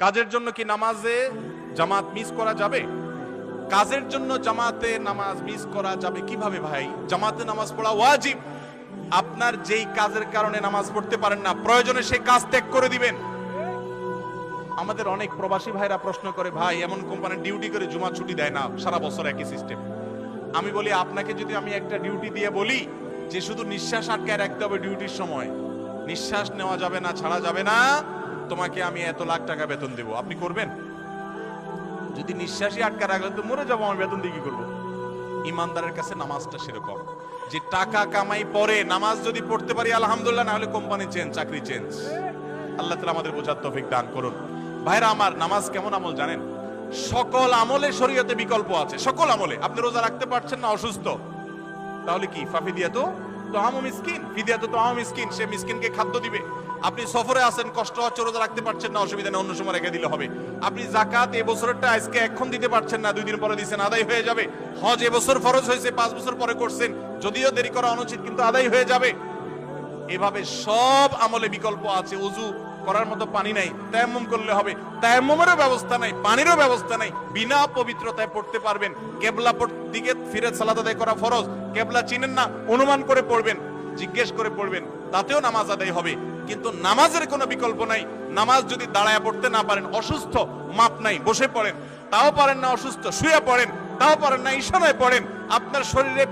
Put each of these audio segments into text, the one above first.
কাজের জন্য কি নামাজে জামাত মিস করা যাবে? কাজের জন্য জামাতে নামাজ মিস করা যাবে কীভাবে ভাই? জামাতে নামাজ পড়া ওয়াজিব। আপনার যেই কাজের কারণে নামাজ পড়তে পারেন না, প্রয়োজনে সেই কাজ ত্যাগ করে দিবেন। আমাদের অনেক প্রবাসী ভাইরা প্রশ্ন করে, ভাই, এমন কোম্পানি ডিউটি করে জুমা ছুটি দেয় না, সারা বছর একই সিস্টেম আমি বলি, আপনাকে যদি আমি একটা ডিউটি দিয়ে বলি, যে শুধু নিঃশ্বাস আটকায় রাখতে হবে ডিউটির সময় নিঃশ্বাস নেওয়া যাবে না, ছাড়া যাবে না। তোমাকে আমি এত লাখ টাকা বেতন দেবো। আপনি করবেন? যদি নিঃশ্বাসই আটকা রাখলে তো মরে যাব আমি বেতন দিয়ে কি করব? ইমানদারের কাছে নামাজটা সেরকম। যে টাকা কামাই পরে, নামাজ যদি পড়তে পারি, আলহামদুলিল্লাহ, না হলে কোম্পানি চেঞ্জ, চাকরি চেঞ্জ। আল্লাহ তালা আমাদের বোঝার তৌফিক দান করুন। ভাইরা আমার, নামাজ কেমন আমল জানেন? সকল আমলে শরীয়তে বিকল্প আছে। সকল আমলে। আপনি রোজা রাখতে পারছেন না, অসুস্থ। তাহলে কি, ফাফি দিয়া তো আপনি সফরে আছেন, কষ্ট হচ্ছে রোজা রাখতে পারছেন না, অসুবিধা নেই, অন্য সময় রেখে দিলে হবে। আপনি জাকাত এবছরটা বছরটা আজকে এখন দিতে পারছেন না, দুই দিন পরে দিচ্ছেন আদায় হয়ে যাবে। হজ এবছর ফরজ হয়েছে, পাঁচ বছর পরে করছেন, যদিও দেরি করা অনুচিত, কিন্তু আদায় হয়ে যাবে। এভাবে সব আমলে বিকল্প আছে উজু করার মতো পানি নাই, তায়াম্মুম করলে হবে। তায়াম্মুমেরও ব্যবস্থা নাই, পানিরও ব্যবস্থা নাই। বিনা পবিত্রতায় পড়তে পারবেন। কেবলা দিকে ফিরে সালাত আদায় করা ফরজ। কেবলা চিনেন না, অনুমান করে পড়বেন, জিজ্ঞেস করে পড়বেন, তাতেও নামাজ আদায় হবে। কিন্তু নামাজের কোনো বিকল্প নাই। নামাজ যদি দাঁড়ায় পড়তে না পারেন, অসুস্থ, মাপ নাই, বসে পড়েন। তাও পারেন না অসুস্থ, শুয়ে পড়েন। তাও পারেন না ঈশানায় পড়েন। আপনার শরীরে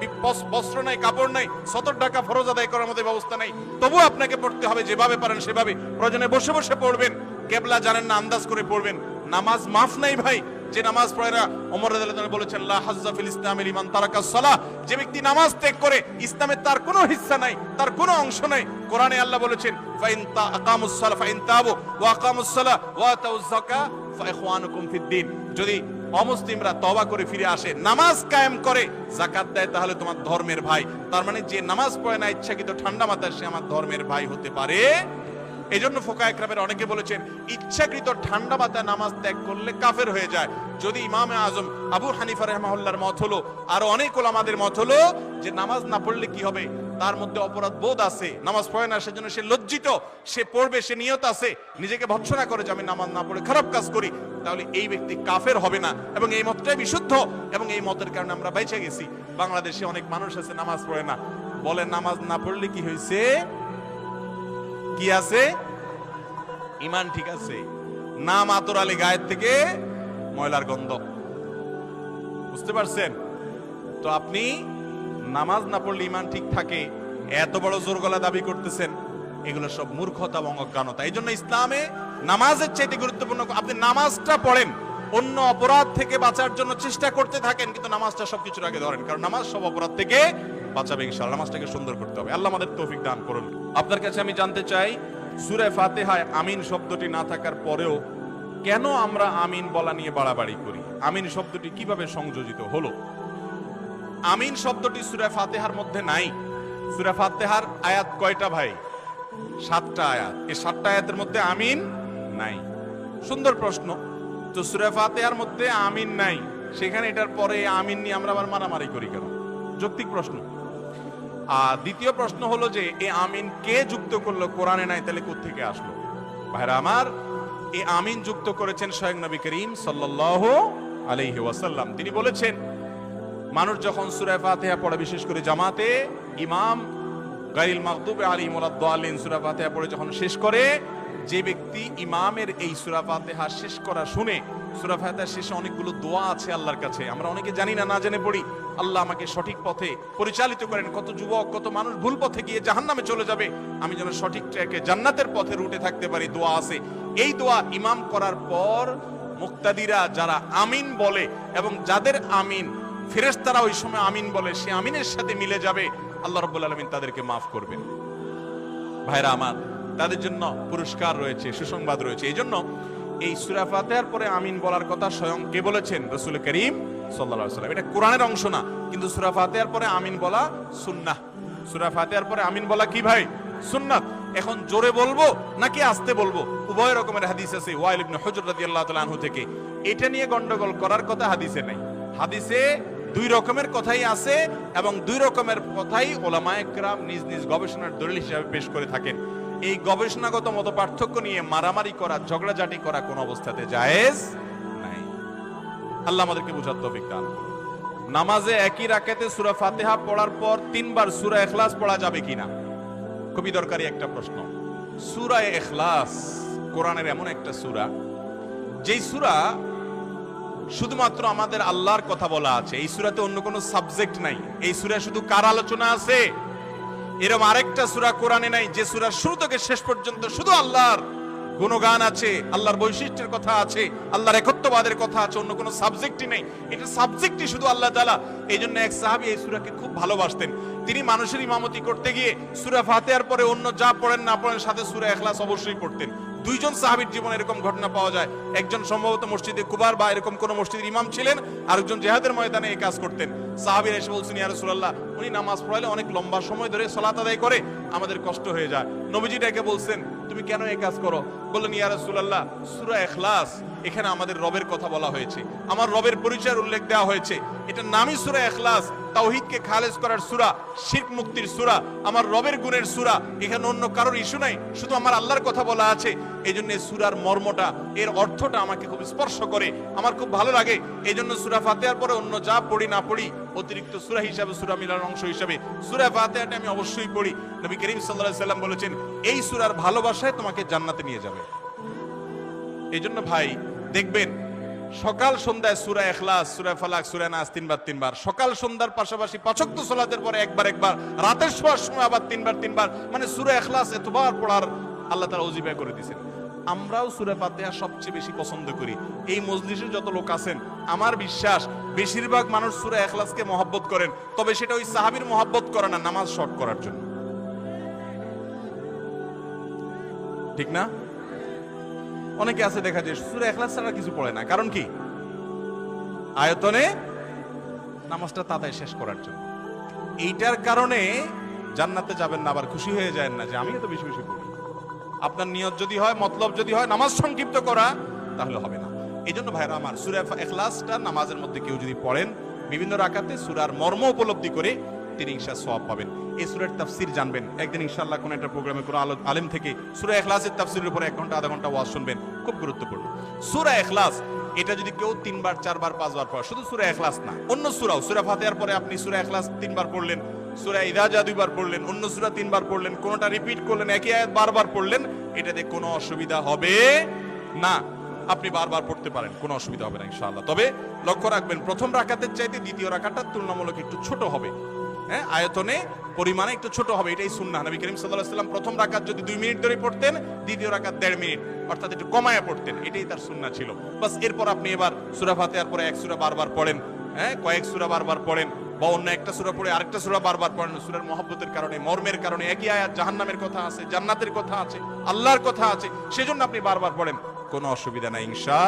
বস্ত্র নাই, কাপড় নাই, সতর টাকা ফরজ আদায় করার মতো ব্যবস্থা নাই। তবু আপনাকে পড়তে হবে, যেভাবে পারেন সেভাবে। প্রয়োজনে বসে বসে পড়বেন, কেবলা জানেন না, আন্দাজ করে পড়বেন। নামাজ মাফ নাই ভাই, যে নামাজ পড়ে না, ওমর রাদিয়াল্লাহু আনহু বলেছেন, লা হাজ্জা ফিল ইসলামের ইমান তারাকা সালাহ। যে ব্যক্তি নামাজ ত্যাগ করে, ইসলামের তার কোনো হিস্সা নাই, তার কোনো অংশ নাই। কোরআনে আল্লাহ বলেছেন, ফাইন তা আকামুস সালাহ, ফাইন তাবু, ওয়া আকামুস সালাহ, ওয়া আতাউজ যাকাত ফাইখওয়ানুকুম ফিদ্দিন যদি অমুসলিমরা তবা করে ফিরে আসে, নামাজ কায়েম করে জাকাত দেয়, তাহলে তোমার ধর্মের ভাই। তার মানে যে নামাজ পড়ে না, ইচ্ছাকৃত ঠান্ডা মাথায় সে আমার ধর্মের ভাই হতে পারে। এই জন্য ফোকা একরামের অনেকে বলেছেন, ইচ্ছাকৃত ঠান্ডা মাথায় নামাজ ত্যাগ করলে কাফের হয়ে যায়। যদি ইমামে আজম আবু হানিফা রহমাহুল্লার মত হলো, আর অনেক ওলামাদের মত হলো, যে নামাজ না পড়লে কি হবে? তার মধ্যে অপরাধ বোধ আছে, নামাজ পড়ে না, সেজন্য সে লজ্জিত, সে পড়বে, সে নিয়ত আছে, নিজেকে ভৎসনা করে যে আমি নামাজ না পড়ে খারাপ কাজ করি, তাহলে এই ব্যক্তি কাফের হবে না। এবং এই মতটাই বিশুদ্ধ, এবং এই মতের কারণে আমরা বেঁচে গেছি। বাংলাদেশে অনেক মানুষ আছে নামাজ পড়ে না। বলে নামাজ না পড়লে কি হয়েছে? কি আছে? ইমান ঠিক আছে। নাম আতর আলী গায়ের থেকে ময়লার গন্ধ। বুঝতে পারছেন? তো আপনি নামাজ না পড়লে ইমান ঠিক থাকে? এত বড় জোর গলা দাবি করতেছেন। এগুলো সব মূর্খতা এবং অজ্ঞানতা এই জন্য ইসলামে নামাজের চাইতে গুরুত্বপূর্ণ আপনি নামাজটা পড়েন, অন্য অপরাধ থেকে বাঁচার জন্য চেষ্টা করতে থাকেন, কিন্তু নামাজটা সবকিছুর আগে ধরেন। কারণ নামাজ সব অপরাধ থেকে বাঁচাবে ইনশাআল্লাহ। নামাজটাকে সুন্দর করতে হবে। আল্লাহ আমাদের তৌফিক দান করুন। আপনার কাছে আমি জানতে চাই, সূরা ফাতিহায় আমিন শব্দটি না থাকার পরেও কেন আমরা আমিন বলা নিয়ে বাড়াবাড়ি করি? আমিন শব্দটি কীভাবে সংযোজিত হলো? আমিন শব্দটি সূরা ফাতিহার মধ্যে নাই। সূরা ফাতিহার আয়াত কয়টা ভাই? সাতটা আয়াত। এই সাতটা আয়াতের মধ্যে আমিন নাই। সুন্দর প্রশ্ন। তো সূরা ফাতিহার মধ্যে আমিন নাই, সেখানে এটার পরে আমিন নিয়ে আমরা আবার মারামারি করি কেন? যৌক্তিক প্রশ্ন। আর দ্বিতীয় প্রশ্ন হলো যে, এই আমিন কে যুক্ত করল? কোরআনে নাই, তাহলে থেকে আসলো? ভাইরা আমার, এই আমিন যুক্ত করেছেন স্বয়ং নবী করিম সাল্লাল্লাহু আলাইহি ওয়াসাল্লাম। তিনি বলেছেন মানুষ যখন সূরা ফাতিহা পড়ে, বিশেষ করে জামাতে, ইমাম গাইল মাগদুবে আলী মুরাদ্দালিন সূরা ফাতিহা পড়ে যখন শেষ করে, যে ব্যক্তি ইমামের এই সূরা ফাতিহা শেষ করা শুনে, সূরা ফাতিহা শেষে অনেকগুলো দোয়া আছে আল্লাহর কাছে। আমরা অনেকে জানি না না জেনে পড়ি। আল্লাহ আমাকে সঠিক পথে পরিচালিত করেন। কত যুবক, কত মানুষ ভুল পথে গিয়ে জাহান্নামে চলে যাবে। আমি যেন সঠিক ট্র্যাকে জান্নাতের পথে রুটে থাকতে পারি, দোয়া আছে। এই দোয়া ইমাম করার পর মুক্তাদিরা যারা আমিন বলে এবং যাদের আমিন ফেরেশতারা ওই সময় আমিন বলে, সে আমিনের সাথে মিলে যাবে, আল্লাহ রাব্বুল আলামিন তাদেরকে মাফ করবেন। ভাইরা আমার, তাদের জন্য পুরস্কার রয়েছে, সুসংবাদ রয়েছে। এই জন্য এই সূরা ফাতিহার পরে আমিন বলার কথা স্বয়ং কে বলেছেন? রসুল করিম সাল্লাল্লাহু আলাইহি ওয়াসাল্লাম। এটা কোরআনের অংশ না, কিন্তু সূরা ফাতিহার পরে আমিন বলা সুন্নাহ। সূরা ফাতিহার পরে আমিন বলা কি ভাই? সুন্নাত এখন জোরে বলব নাকি আস্তে বলব? উভয় রকমের হাদিস আছে, ওয়াইল ইবনে হুজর রাদিয়াল্লাহু তাআলা আনহু থেকে। এটা নিয়ে গন্ডগোল করার কথা হাদিসে নাই। হাদিসে দুই রকমের কথাই আছে এবং দুই রকমের কথাই ওলামায়ে কেরাম নিজ নিজ গবেষণার দলিল হিসাবে পেশ করে থাকেন। এই গবেষণাগত মত পার্থক্য নিয়ে মারামারি করা, ঝগড়াঝাটি করা কোন অবস্থাতে জায়েজ নাই। আল্লাহ আমাদেরকে বুঝার তৌফিক দান নামাজে একই রাকাতে সূরা ফাতিহা পড়ার পর তিনবার সূরা ইখলাস পড়া যাবে কিনা? খুবই দরকারি একটা প্রশ্ন। সূরা ইখলাস কোরআনের এমন একটা সূরা, যেই সূরা শুধুমাত্র আমাদের আল্লাহর কথা বলা আছে। এই সূরাতে অন্য কোনো সাবজেক্ট নাই। এই সূরা শুধু কার আলোচনা আছে? এরকম আরেকটা সুরা কোরআনে নাই, যে সূরা শুরু থেকে শেষ পর্যন্ত শুধু আল্লাহর গুণগান আছে, আল্লাহর বৈশিষ্ট্যের কথা আছে, আল্লাহর একত্ববাদের কথা আছে, অন্য কোনো সাবজেক্টই নেই। এটা সাবজেক্টই শুধু আল্লাহ তাআলা। এই জন্য এক সাহাবী এই সূরাকে খুব ভালোবাসতেন। তিনি মানুষের ইমামতি করতে গিয়ে সুরা ফাতিহার পরে অন্য যা পড়েন না পড়েন, সাথে সুরা ইখলাস অবশ্যই পড়তেন। দুইজন সাহাবীর জীবনে এরকম ঘটনা পাওয়া যায়। একজন সম্ভবত মসজিদে কুবার বা এরকম কোন মসজিদের ইমাম ছিলেন, আরেকজন জেহাদের ময়দানে এই কাজ করতেন। সাহাবীরা এসে বলছেন, ইয়া উনি নামাজ পড়াইলে অনেক লম্বা সময় ধরে সালাত আদায় করে, আমাদের কষ্ট হয়ে যায়। নবীজি ডেকে বলছেন, তুমি কেন এই কাজ করো? বললেন, ইয়া রাসূলুল্লাহ, সূরা এখানে আমাদের রবের কথা বলা হয়েছে। আমার রবের পরিচয়ের উল্লেখ দেওয়া হয়েছে। এটা নামই সূরা ইখলাস, তাওহীদকে খালেজ করার সূরা, শিরক মুক্তির সূরা, আমার রবের গুণের সূরা। এখানে অন্য কারোর ইস্যু নাই, শুধু আমার আল্লাহর কথা বলা আছে। এই জন্য সূরার মর্মটা, এর অর্থটা আমাকে খুব স্পর্শ করে। আমার খুব ভালো লাগে। এই জন্য সূরা ফাতিহার পরে অন্য যা পড়ি, না পড়ি, অতিরিক্ত সূরা হিসাবে, সূরা মিলার অংশ হিসাবে। সূরা ফাতিহাটা আমি অবশ্যই পড়ি। নবী করিম আলাইহি সাল্লাম বলেছেন, এই সূরার ভালোবাসায় তোমাকে জান্নাতে নিয়ে যাবে। এই জন্য ভাই, দেখবেন, সকাল সন্ধ্যায় সুরা এখলাস সুরা ফালাক, সুরা নাস তিনবার তিনবার। সকাল সন্ধ্যার পাশাপাশি পাচক্ত সোলাদের পরে একবার একবার। রাতের শোয়ার সময় আবার তিনবার তিনবার। মানে সুরা এখলাস এতবার পড়ার আল্লাহ তারা অজিবা করে দিয়েছেন। আমরাও সুরা ফাতিহা সবচেয়ে বেশি পছন্দ করি। এই মজলিসে যত লোক আছেন, আমার বিশ্বাস, বেশিরভাগ মানুষ সুরে এখলাসকে মহব্বত করেন, তবে সেটা ওই সাহাবীর মহব্বত করে না নামাজ শর্ট করার জন্য। ঠিক না? অনেকে আছে দেখা যায়, সুরা এখলাস ছাড়া কিছু পড়ে না। কারণ কি? আয়তনে নামাজটা তাতায় শেষ করার জন্য। এইটার কারণে জান্নাতে যাবেন না, আবার খুশি হয়ে যায় না যে আমি তো বেশি বেশি পড়ি। আপনার নিয়ত যদি হয়, মতলব যদি হয়, নামাজ সংক্ষিপ্ত করা, তাহলে হবে না। এই জন্য ভাইরা আমার সুরা এখলাসটা নামাজের মধ্যে কেউ যদি পড়েন, বিভিন্ন রাকাতে সুরার মর্ম উপলব্ধি করে তিনি ইনশা সব পাবেন। এই সুরের তাফসির জানবেন। একদিন ইনশাল্লাহ কোন একটা প্রোগ্রামে কোনো আলো আলেম থেকে সুরা এখলাসের তাফসিরের উপরে এক ঘণ্টা, আধা ঘণ্টা ওয়াজ শুনবেন। খুব গুরুত্বপূর্ণ। সুরা এখলাস, এটা যদি কেউ তিনবার, চারবার, পাঁচবার পড়ে, শুধু সুরা এখলাস না, অন্য সুরাও, সুরা ফাতিহার পরে আপনি সুরা এখলাস তিনবার পড়লেন সুরা ইদাজা দুইবার পড়লেন, অন্য সুরা তিনবার পড়লেন, কোনটা রিপিট করলেন, একই আয়াত বারবার পড়লেন, এটাতে কোনো অসুবিধা হবে না। আপনি বারবার পড়তে পারেন, কোনো অসুবিধা হবে না ইনশাআল্লাহ। তবে লক্ষ্য রাখবেন, প্রথম রাকাতের চাইতে দ্বিতীয় রাকাতটা তুলনামূলক একটু ছোট হবে। হ্যাঁ আয়তনে, পরিমাণে একটু ছোট হবে, এটাই সুন্নাহ। নবী করিম আলাইহি সাল্লাম প্রথম রাকাত যদি দুই মিনিট ধরে পড়তেন, দ্বিতীয় রাকাত দেড় মিনিট, অর্থাৎ একটু কমায়া পড়তেন, এটাই তার সুন্নাহ ছিল। বাস এরপর আপনি এবার সূরা ফাতিহার পরে এক সূরা বারবার পড়েন হ্যাঁ কয়েক সূরা বারবার পড়েন বা অন্য একটা সুরা পড়ে আরেকটা সুরা বারবার পড়েন, সুরের মহব্বতের কারণে, মর্মের কারণে, একই আয়াত জাহান্নামের কথা আছে, জান্নাতের কথা আছে, আল্লাহর কথা আছে, সেজন্য আপনি বারবার পড়েন। কোনো অসুবিধা নাই, ইনশা